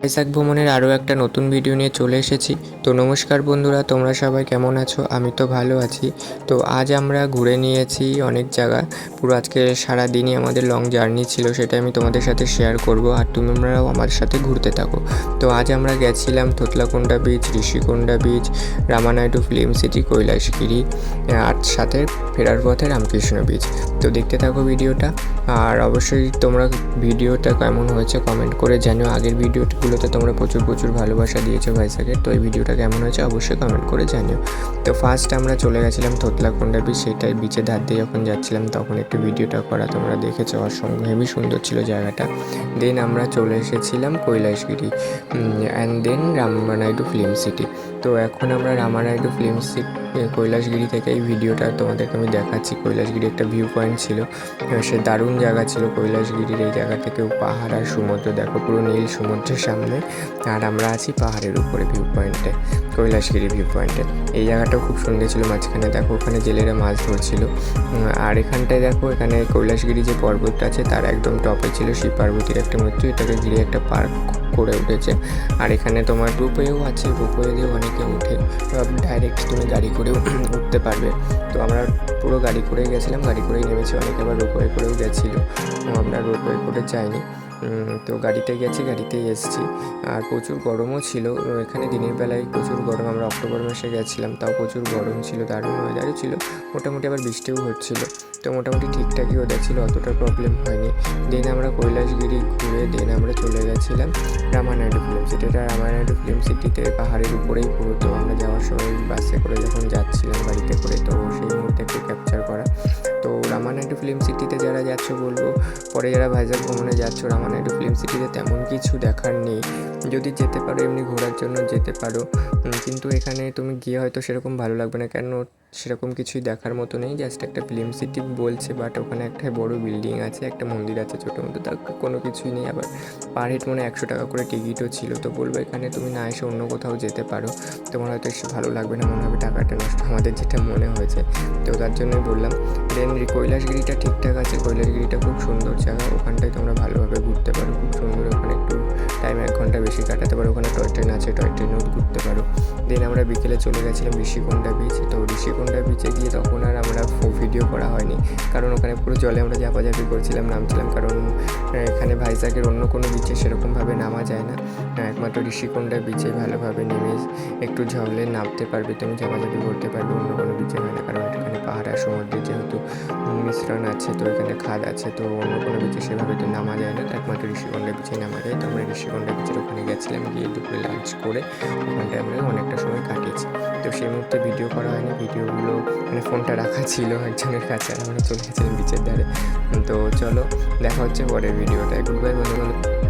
বৈশাখ ভ্রমণের আরও একটা নতুন ভিডিও নিয়ে চলে এসেছি। তো নমস্কার বন্ধুরা, তোমরা সবাই কেমন আছো? আমি তো ভালো আছি। তো আজ আমরা ঘুরে নিয়েছি অনেক জায়গা। পুরো আজকে সারা দিনই আমাদের লং জার্নি ছিল সেটা আমি তোমাদের সাথে শেয়ার করব। আর তোমরাও আমার সাথে ঘুরতে থাকো। তো আজ আমরা গেছিলাম Thotlakonda beach Rushikonda beach Ramanaidu film city Kailasagiri, আর সাথে ফেরার পথে রামকৃষ্ণ বিচ তো দেখতে থাকো ভিডিওটা আর অবশ্যই তোমরা ভিডিওটা কেমন হয়েছে কমেন্ট করে জানিও। আগের ভিডিওগুলোতে তোমরা প্রচুর প্রচুর ভালোবাসা দিয়েছ ভাইসাকে। তো এই ভিডিওটা কেমন হয়েছে অবশ্যই কমেন্ট করে জানিও। তো ফার্স্ট আমরা চলে গেছিলাম থতলাকুণ্ডা বিচ সেটাই বিচের ধার দিয়ে যখন যাচ্ছিলাম তখন একটু ভিডিওটা করা তোমরা দেখেছ। অসংখ্য হেভি সুন্দর ছিল জায়গাটা। দেন আমরা চলে এসেছিলাম Kailasagiri and then Ramanaidu film city তো এখন আমরা রামানাইডু ফিল্ম সিটি কৈলাসগিরি থেকে এই ভিডিওটা তোমাদেরকে আমি দেখাচ্ছি। কৈলাসগিরি একটা ভিউ পয়েন্ট ছিল। সে দারুণ জায়গা ছিল কৈলাসগিরির এই জায়গা থেকেও পাহাড় আর সমুদ্র, দেখো পুরো নীল সমুদ্রের সামনে। আর আমরা আছি পাহাড়ের উপরে ভিউ পয়েন্টে কৈলাসগিরি ভিউ পয়েন্টে এই জায়গাটাও খুব সুন্দর ছিল, মাঝখানে দেখো ওখানে জেলেরা মাছ ধরছিল। আর এখানটায় দেখো, এখানে কৈলাসগিরি যে পর্বতটা আছে, তার একদম টপে ছিল শিব পার্বতীর একটা মৃত্যু এটাকে ঘিরে একটা পার্ক করে উঠেছে। আর এখানে তোমার রোপওয়েও আছে রোপওয়ে দিয়ে অনেকে উঠে ডাইরেক্ট তুমি গাড়ি করেও উঠতে পারবে। তো আমরা পুরো গাড়ি করেই গেছিলাম, গাড়ি করেই নেমেছি, অনেকে আবার রোপওয়ে করেও গেছিল। করে যাইনি তো গাড়িতে গেছি গাড়িতেই এসেছি। আর প্রচুর গরমও ছিল। এখানে দিনের বেলায় প্রচুর গরম। আমরা অক্টোবর মাসে গেছিলাম, তাও প্রচুর গরম ছিল, দারুণ ওয়েদারও ছিল। মোটামুটি আবার বৃষ্টিও হচ্ছিল। তো মোটামুটি ঠিকঠাকই ওয়েদার ছিল, অতটা প্রবলেম হয়নি। দেন আমরা কৈলাসগিরি ঘুরে, দেন আমরা চলে গেছিলাম রামানাইডু ফিল্ম সিটি এটা রামানাইডু ফিল্ম সিটিতে পাহাড়ের উপরেই পুরো। তো আমরা যাওয়ার সময় বাসে করে যখন যাচ্ছিলাম গাড়িতে করে, তো ফিল্ম সিটিতে যারা যাচ্ছ বলব, পরে যারা ভাইজাগ ভ্রমণে যাচ্ছ রামানাইডু ফিল্ম সিটিতে তেমন কিছু দেখার নেই। যদি যেতে পারো, এমনি ঘোরার জন্য যেতে পারো। কিন্তু এখানে তুমি গিয়ে হয়তো সেরকম ভালো লাগবে না। কেন সেরকম কিছুই দেখার মতো নেই জাস্ট একটা ফিল্ম সিটি বলছে বাট ওখানে একটা বড় বিল্ডিং আছে, একটা মন্দির আছে ছোটো মতো তার কোনো কিছুই নেই, আবার পার হেড মনে একশো টাকা করে টিকিটও ছিল, তো বলব এখানে তুমি না এসে অন্য কোথাও যেতে পারো, তোমার হয়তো এসে ভালো লাগবে না, মনে হবে টাকাটা নষ্ট, আমাদের যেটা মনে হয়েছে, তো তার জন্যই বললাম। দেন কৈলাসগিরিটা ঠিকঠাক আছে, কৈলাসগিরিটা খুব সুন্দর জায়গা, ওখানটায় তোমরা ভালোভাবে ঘুরতে পারো, খুব সুন্দর, ওখানে একটু টাইম এক ঘণ্টা বেশি কাটাতে পারো, ওখানে টয় ট্রেন আছে টয় ট্রেনেও ঘুরতে পারো। দেন আমরা বিকেলে চলে গেছিলাম ঋষিকুণ্ডা বিচ তো ঋষিকুণ্ডা বিচে গিয়ে তখন আর আমরা ভিডিও করা হয়নি। কারণ ওখানে পুরো জলে আমরা ঝাপাঝাপি করছিলাম, নামছিলাম। কারণ এখানে ভাইজাগের অন্য কোনো বিচে সেরকমভাবে নামা যায় না। একমাত্র ঋষিকুণ্ডা বিচে ভালোভাবে নেমে একটু ঝলে নামতে পারবে, তুমি ঝাপাঝাপি করতে পারবে, অন্য কোনো বিচে মিশ্রণ আছে, তো এখানে খাদ আছে, তো অন্য কোনো বিচে সেভাবে তো নামা যায় না। একমাত্র ঋষিকুণ্ডা বিচে নামা যায়। তো আমরা ঋষিকন্ডা বিচের ওখানে গেছিলাম, গিয়ে দুপুরে লাঞ্চ করে ওখানটায় আমরা অনেকটা সময় কাটিয়েছি। তো সেই মুহূর্তে ভিডিও করা হয়নি। ভিডিওগুলো মানে ফোনটা রাখা ছিল একজনের কাছে আমরা চলে গেছিলাম বিচের ধারে। তো চলো, দেখা হচ্ছে পরের ভিডিওটা গুড বাই বন্ধু